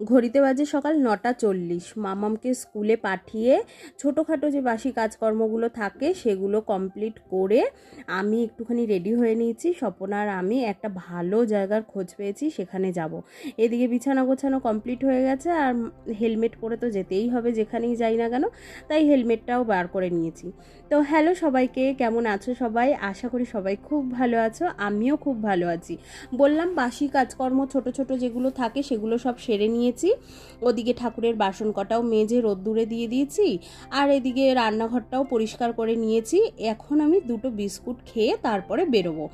ঘড়িতে বাজে সকাল নটা চল্লিশ। মামামকে স্কুলে পাঠিয়ে ছোটোখাটো যে বাসি কাজকর্মগুলো থাকে সেগুলো কমপ্লিট করে আমি একটুখানি রেডি হয়ে নিয়েছি। স্বপনার আমি একটা ভালো জায়গার খোঁজ পেয়েছি, সেখানে যাব। এদিকে বিছানা গোছানো কমপ্লিট হয়ে গেছে আর হেলমেট পরে তো যেতেই হবে যেখানেই যাই না কেন, তাই হেলমেটটাও বার করে নিয়েছি। তো হ্যালো সবাইকে, কেমন আছো সবাই? আশা করি সবাই খুব ভালো আছো, আমিও খুব ভালো আছি। বললাম বাসি কাজকর্ম ছোট ছোট যেগুলো থাকে সেগুলো সব সেরে নিয়েছি। ওদিকে ঠাকুরের বাসন কটাও মেজে রোদ্দুরে দিয়ে দিয়েছি। আর এদিকে রান্নাঘরটাও পরিষ্কার করে নিয়েছি। এখন আমি দুটো বিস্কুট খেয়ে তারপরে বেরোবো।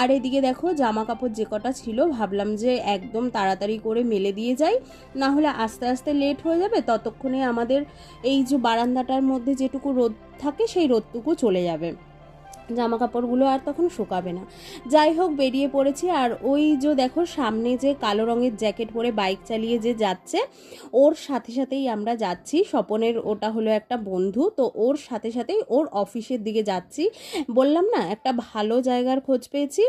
আর এদিকে দেখো জামা কাপড় যে কটা ছিল, ভাবলাম যে একদম তাড়াতাড়ি করে মেলে দিয়ে যাই। না হলে আস্তে আস্তে লেট হয়ে যাবে, ততক্ষণে আমাদের এই যে বারান্দাটার মধ্যে যেটুকু রোদ থাকে, সেই রোদটুকু চলে যাবে। জামা কাপড়গুলো আর তখন শুকাবে না। যাই হোক, বেরিয়ে পড়েছি আর ওই যে দেখো, সামনে যে কালো রঙের জ্যাকেট পরে বাইক চালিয়ে যে যাচ্ছে, ওর সাথে সাথেই আমরা যাচ্ছি। স্বপনের ওটা হলো একটা বন্ধু, তো ওর সাথে সাথেই ওর অফিসের দিকে যাচ্ছি। বললাম না, একটা ভালো জায়গার খোঁজ পেয়েছি।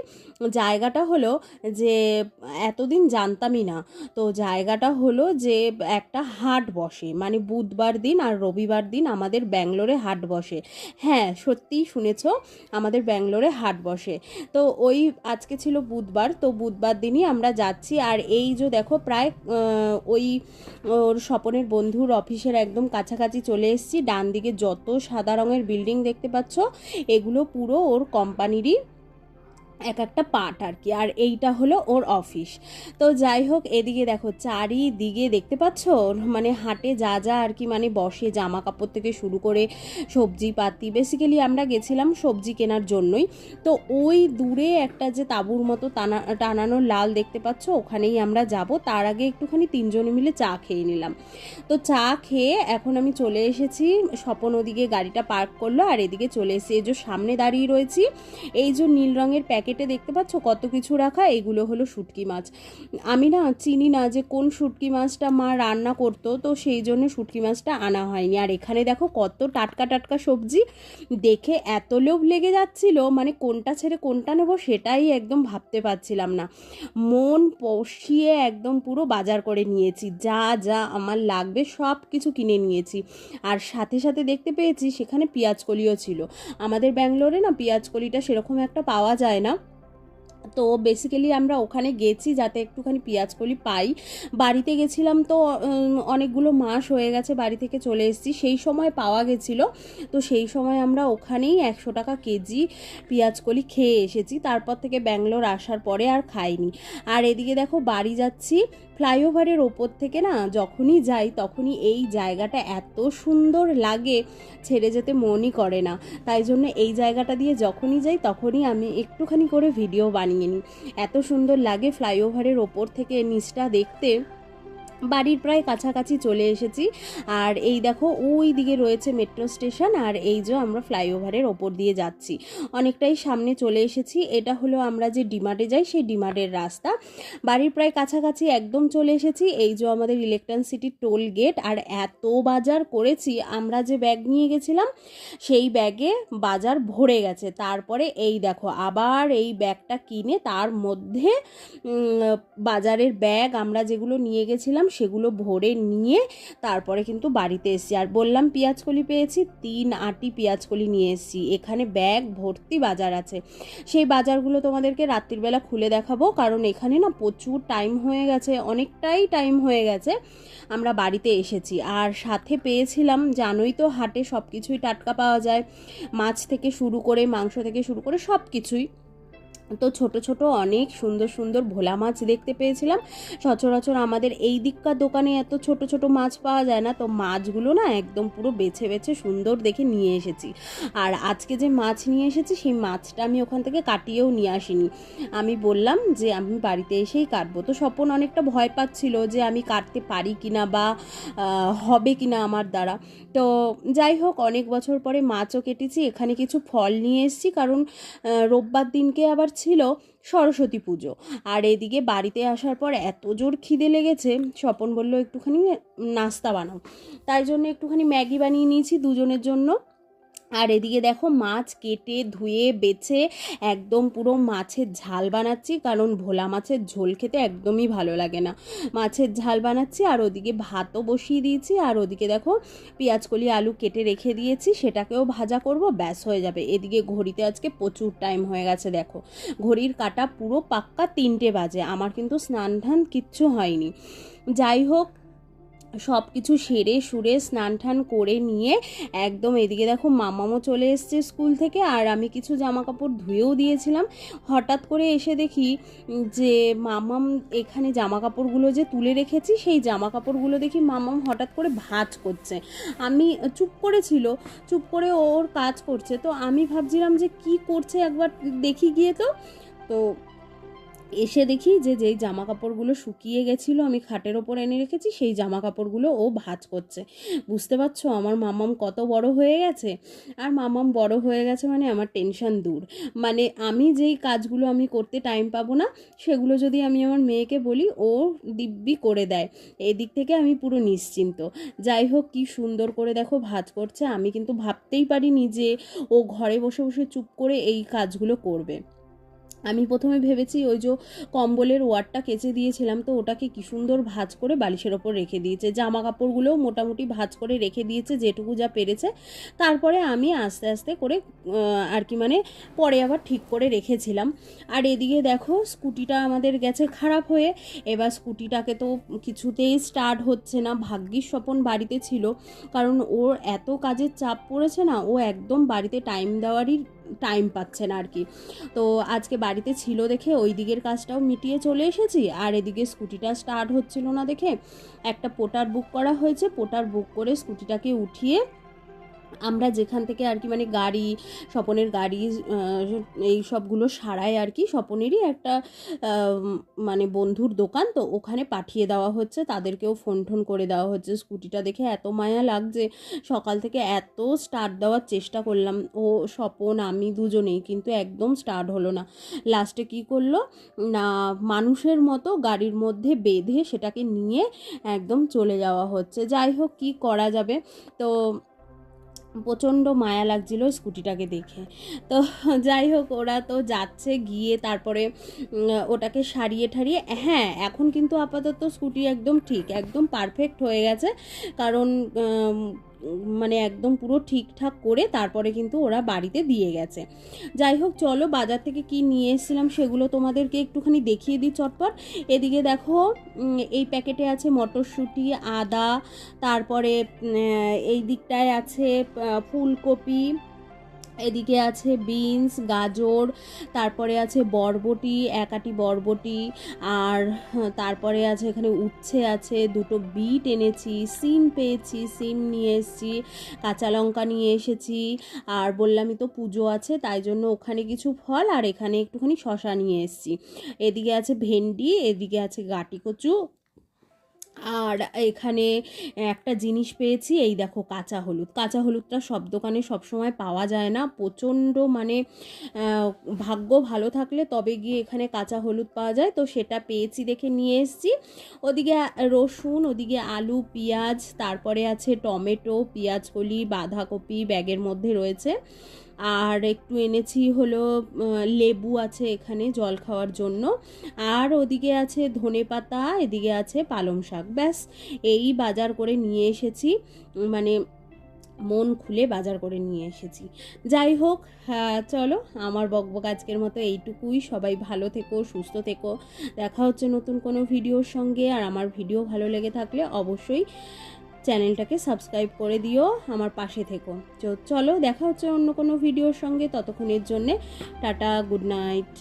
জায়গাটা হলো যে, এতদিন জানতামই না। তো জায়গাটা হলো যে, একটা হাট বসে। মানে বুধবার দিন আর রবিবার দিন আমাদের ব্যাঙ্গলোরে হাট বসে। হ্যাঁ সত্যিই শুনেছো? আমাদের ব্যাঙ্গলোরে হাট বসে। তো ওই আজকে ছিল বুধবার, তো বুধবার দিনই আমরা যাচ্ছি। আর এই যে দেখো প্রায় ওই ওর স্বপনের বন্ধুর অফিসের একদম কাছাকাছি চলে এসেছি। ডান দিকে যত সাদা রঙের বিল্ডিং দেখতে পাচ্ছ, এগুলো পুরো ওর কোম্পানিরই এক একটা পার্ট আর কি, আর এইটা হলো ওর অফিস তো যাই হোক, এদিকে দেখো চারিদিকে দেখতে পাচ্ছ? মানে হাটে যা যা আর কি মানে বসে জামা কাপড় থেকে শুরু করে সবজি পাতি বেসিক্যালি আমরা গেছিলাম সবজি কেনার জন্যই। তো ওই দূরে একটা যে তাঁবুর মতো টানা, টানানো লাল দেখতে পাচ্ছ? ওখানেই আমরা যাব। তার আগে একটুখানি তিনজনে মিলে চা খেয়ে নিলাম। তো চা খেয়ে এখন আমি চলে এসেছি। স্বপন ওদিকে গাড়িটা পার্ক করল, আর এদিকে চলে এসেছি। এই যে সামনে দাঁড়িয়ে রয়েছি, এই যে নীল রঙের প্যাকেটে দেখতে পাচ্ছ কত কিছু রাখা? এগুলো হলো শুটকি মাছ। আমি না চিনি না যে কোন শুটকি মাছটা মা রান্না করতো, তো সেই জন্য শুটকি মাছটা আনা হয়নি। আর এখানে দেখো কত টাটকা টাটকা সবজি। দেখে এত লোভ লেগে যাচ্ছিল মানে কোনটা ছেড়ে কোনটা নেব সেটাই একদম ভাবতে পারছিলাম না। মন পশিয়ে একদম পুরো বাজার করে নিয়েছি। যা যা আমার লাগবে সব কিছু কিনে নিয়েছি। আর সাথে সাথে দেখতে পেয়েছি সেখানে পেঁয়াজকলিও ছিল। আমাদের ব্যাঙ্গলোরে না পেঁয়াজকলিটা সেরকম একটা পাওয়া যায় না। তো বেসিক্যালি আমরা ওখানে গেছি যাতে একটুখানি পেঁয়াজকলি পাই। বাড়িতে গেছিলাম তো অনেকগুলো মাস হয়ে গেছে বাড়ি থেকে চলে এসেছি। সেই সময় পাওয়া গেছিল। তো সেই সময় আমরা ওখানেই একশো টাকা কেজি পেঁয়াজকলি খেয়ে এসেছি। তারপর থেকে ব্যাঙ্গালোর আসার পরে আর খাইনি। আর এদিকে দেখো বাড়ি যাচ্ছি। ফ্লাইওভারের ওপর থেকে না যখনই যাই তখনই এই জায়গাটা এত সুন্দর লাগে, ছেড়ে যেতে মনই করে না। তাই জন্য এই জায়গাটা দিয়ে যখনই যাই তখনই আমি একটুখানি করে ভিডিও বানিয়ে নিই। এত সুন্দর লাগে ফ্লাইওভারের ওপর থেকে নিচটা দেখতে। বাড়ির প্রায় কাছাকাছি চলে এসেছি। আর এই দেখো, ওই দিকে রয়েছে মেট্রো স্টেশন আর এই যে আমরা ফ্লাইওভারের ওপর দিয়ে যাচ্ছি। অনেকটাই সামনে চলে এসেছি। এটা হলো আমরা যে ডিমার্টে যাই, সেই ডিমার্টের রাস্তা। বাড়ির প্রায় কাছাকাছি একদম চলে এসেছি। এই যে আমাদের ইলেকট্রন সিটি টোল গেট আর এত বাজার করেছি, আমরা যে ব্যাগ নিয়ে গেছিলাম, সেই ব্যাগে বাজার ভরে গেছে। তারপরে এই দেখো, আবার এই ব্যাগটা কিনে তার মধ্যে বাজারের ব্যাগ আমরা যেগুলো নিয়ে গেছিলাম সেগুলো ভরে নিয়ে তারপরে কিন্তু বাড়িতে এসেছি। আর বললাম পেঁয়াজকলি পেয়েছি, তিন আটি পেঁয়াজকলি নিয়ে এসেছি। এখানে ব্যাগ ভর্তি বাজার আছে। সেই বাজারগুলো তোমাদেরকে রাত্রিবেলা খুলে দেখাবো, কারণ এখানে না প্রচুর টাইম হয়ে গেছে, অনেকটাই টাইম হয়ে গেছে, আমরা বাড়িতে এসেছি। আর সাথে পেয়েছিলাম, জানোই তো, হাটে সব কিছুই টাটকা পাওয়া যায়। মাছ থেকে শুরু করে, মাংস থেকে শুরু করে সব কিছুই তো ছোট ছোট অনেক সুন্দর সুন্দর ভোলা মাছ দেখতে পেয়েছিলাম। সচরাচর আমাদের এই দিককার দোকানে এত ছোট ছোট মাছ পাওয়া যায় না, তো মাছগুলো না একদম পুরো বেছে বেছে সুন্দর দেখে নিয়ে এসেছি। আর আজকে যে মাছ নিয়ে এসেছি, সেই মাছটা আমি ওখান থেকে কাটিয়েও নিয়ে আসিনি। আমি বললাম যে আমি বাড়িতে এসেই কাটবো। তো স্বপন অনেকটা ভয় পাচ্ছিল যে আমি কাটতে পারি কিনা বা হবে কিনা আমার দ্বারা। তো যাই হোক, অনেক বছর পরে মাছও কেটেছি। এখানে কিছু ফল নিয়ে এসেছি, কারণ রোববার দিনকে আবার ছিল সরস্বতী পুজো। আর এদিকে বাড়িতে আসার পর এত জোর খিদে লেগেছে, স্বপন বলল, একটুখানি নাস্তা বানাও। তাই জন্য একটুখানি ম্যাগি বানিয়ে নিয়েছি দুজনের জন্য। আর এদিকে দেখো মাছ কেটে, ধুয়ে, বেছে একদম পুরো মাছের ঝাল বানাচ্ছি, কারণ ভোলা মাছের ঝোল খেতে একদমই ভালো লাগে না। মাছের ঝাল বানাচ্ছি, আর ওদিকে ভাতও বসিয়ে দিয়েছি, আর ওদিকে দেখো পেঁয়াজকলি আলু কেটে রেখে দিয়েছি, সেটাকেও ভাজা করব, ব্যাস হয়ে যাবে। এদিকে ঘড়িতে আজকে প্রচুর টাইম হয়ে গেছে, দেখো। ঘড়ির কাটা পুরো পাক্কা তিনটে বাজে, আমার কিন্তু স্নান ধান কিচ্ছু হয়নি। যাই হোক সব কিছু সেরে সুরে স্নান টান করে নিয়ে একদম এদিকে দেখো মামামও চলে এসছে স্কুল থেকে আর আমি কিছু জামা কাপড় ধুয়েও দিয়েছিলাম। হঠাৎ করে এসে দেখি যে মামাম এখানে জামা কাপড়গুলো যে তুলে রেখেছি, সেই জামা কাপড়গুলো দেখি মামাম হঠাৎ করে ভাজ করছে। আমি চুপ করেছিল, চুপ করে ওর কাজ করছে। তো আমি ভাবছিলাম যে কি করছে একবার দেখি গিয়ে তো। তো এসে দেখি যে যেই জামা কাপড়গুলো শুকিয়ে গেছিল আমি খাটের ওপর এনে রেখেছি, সেই জামা কাপড়গুলো ও ভাজ করছে। বুঝতে পারছ? আমার মামাম কত বড় হয়ে গেছে। আর মামাম বড় হয়ে গেছে মানে আমার টেনশন দূর। মানে আমি যেই কাজগুলো আমি করতে টাইম পাবো না, সেগুলো যদি আমি আমার মেয়েকে বলি, ও দিব্যি করে দেয়। এদিক থেকে আমি পুরো নিশ্চিন্ত। যাই হোক, কি সুন্দর করে দেখো ভাজ করছে। আমি কিন্তু ভাবতেই পারিনি যে ও ঘরে বসে বসে চুপ করে এই কাজগুলো করবে। আমি প্রথমে ভেবেছি ওই যে কম্বলের ওয়ারটা কেচে দিয়েছিলাম, তো ওটাকে কি সুন্দর ভাজ করে বালিশের ওপর রেখে দিয়েছে। জামা কাপড়গুলোও মোটামুটি ভাজ করে রেখে দিয়েছে, যেটুকু যা পেরেছে। তারপরে আমি আস্তে আস্তে করে আর কি মানে পরে আবার ঠিক করে রেখেছিলাম। আর এদিকে দেখো, স্কুটিটা আমাদের গেছে খারাপ হয়ে। এবার স্কুটিটাকে তো কিছুতেই স্টার্ট হচ্ছে না। ভাগ্যিস স্বপন বাড়িতে ছিল, কারণ ওর এত কাজের চাপ পড়েছে না, ও একদম বাড়িতে টাইম দেওয়ারই টাইম পাচ্ছে না আর কি তো আজকে বাড়িতে ছিল দেখে ওই দিকের কাজটাও মিটিয়ে চলে এসেছি। আর এদিকে স্কুটিটা স্টার্ট হচ্ছিল না দেখে একটা পোটার বুক করা হয়েছে। পোটার বুক করে স্কুটিটাকে উঠিয়ে আমরা যেখান থেকে আর কি মানে গাড়ি, স্বপনের গাড়ি এই সবগুলো সারায় আর কি স্বপনেরই একটা মানে বন্ধুর দোকান। তো ওখানে পাঠিয়ে দেওয়া হচ্ছে, তাদেরকেও ফোন টোন করে দেওয়া হচ্ছে। স্কুটিটা দেখে এত মায়া লাগছে, সকাল থেকে এত স্টার্ট দেওয়ার চেষ্টা করলাম। ও, স্বপন, আমি দুজনেই কিন্তু একদম স্টার্ট হলো না। লাস্টে কি করল? না, মানুষের মতো গাড়ির মধ্যে বেঁধে সেটাকে নিয়ে একদম চলে যাওয়া হচ্ছে। যাই হোক, কি করা যাবে? তো প্রচণ্ড মায়া লাগছিল স্কুটিটাকে দেখে। তো যাই হোক, ওরা তো যাচ্ছে গিয়ে তারপরে ওটাকে সারিয়ে ঠারিয়ে হ্যাঁ এখন কিন্তু আপাতত স্কুটি একদম ঠিক, একদম পারফেক্ট হয়ে গেছে। কারণ মানে একদম পুরো ঠিকঠাক করে তারপরে কিন্তু ওরা বাড়িতে দিয়ে গেছে। যাই হোক, চলো বাজার থেকে কি নিয়ে এসেছিলাম সেগুলো তোমাদেরকে একটুখানি দেখিয়ে দিই চটপট। এদিকে দেখো এই প্যাকেটে আছে মটরশুঁটি, আদা, তারপরে এই দিকটায় আছে ফুলকপি এদিকে আছে বিনস গাজর তারপরে আছে বরবটি একাটি বরবটি আর হ্যাঁ, তারপরে আছে এখানে উচ্ছে আছে দুটো বিট এনেছি সিম পেয়েছি সিম নিয়ে এসেছি কাঁচা লঙ্কা নিয়ে এসেছি আর বললামই তো পুজো আছে তাই জন্য ওখানে কিছু ফল আর এখানে একটুখানি শশা নিয়ে এসেছি। এদিকে আছে ভেন্ডি এদিকে আছে গাটি কচু আর এখানে একটা জিনিস পেয়েছি, এই দেখো কাঁচা হলুদ। কাঁচা হলুদটা সব দোকানে সবসময় পাওয়া যায় না। প্রচণ্ড মানে ভাগ্য ভালো থাকলে তবে গিয়ে এখানে কাঁচা হলুদ পাওয়া যায়। তো সেটা পেয়েছি দেখে নিয়ে এসেছি। ওদিকে রসুন, ওদিকে আলু, পেঁয়াজ, তারপরে আছে টমেটো পেঁয়াজ কলি বাঁধাকপি ব্যাগের মধ্যে রয়েছে। আর একটু এনেছি হলো লেবু আছে এখানে জল খাওয়ার জন্য। আর ওদিকে আছে ধনে পাতা এদিকে আছে পালং শাক। ব্যাস এই বাজার করে নিয়ে এসেছি। মানে মন খুলে বাজার করে নিয়ে এসেছি। যাই হোক হ্যাঁ, চলো আমার বকবক আজকের মতো এইটুকুই। সবাই ভালো থেকো সুস্থ থেকো। দেখা হচ্ছে নতুন কোনো ভিডিওর সঙ্গে। আর আমার ভিডিও ভালো লেগে থাকলে অবশ্যই চ্যানেলটাকে সাবস্ক্রাইব করে দিও আমার পাশে থেকো। চলো দেখা হচ্ছে অন্য কোনো ভিডিওর সঙ্গে, ততক্ষণের জন্যে টাটা, গুড নাইট।